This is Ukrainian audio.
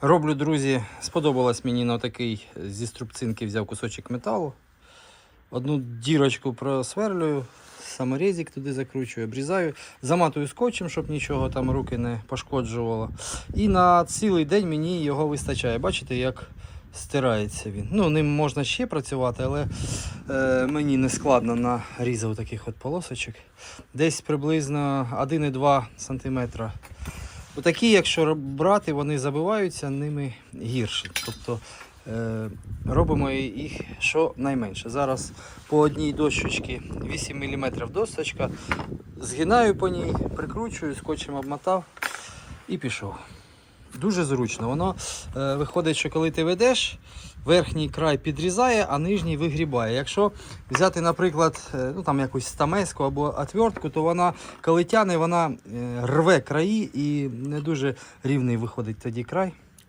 Роблю, друзі, сподобалось мені на такий зі струбцинки взяв кусочок металу. Одну дірочку просверлюю, саморезик туди закручую, обрізаю, заматую скотчем, щоб нічого там руки не пошкоджувало. І на цілий день мені його вистачає. Бачите, як стирається він. Ну, ним можна ще працювати, але е, мені не складно нарізав таких от полосочок. Десь приблизно 1,2 см. Отакі, якщо брати, вони забиваються ними гірше. Тобто е, робимо їх що найменше. Зараз по одній дощечці 8 мм досточка. Згинаю по ній, прикручую, скотчем обмотав і пішов. Дуже зручно. Воно е, виходить, що коли ти ведеш, верхній край підрізає, а нижній вигрібає. Якщо взяти, наприклад, е, ну, там якусь стамеску або отвертку, то вона, коли тяне, вона е, рве краї і не дуже рівний виходить тоді край.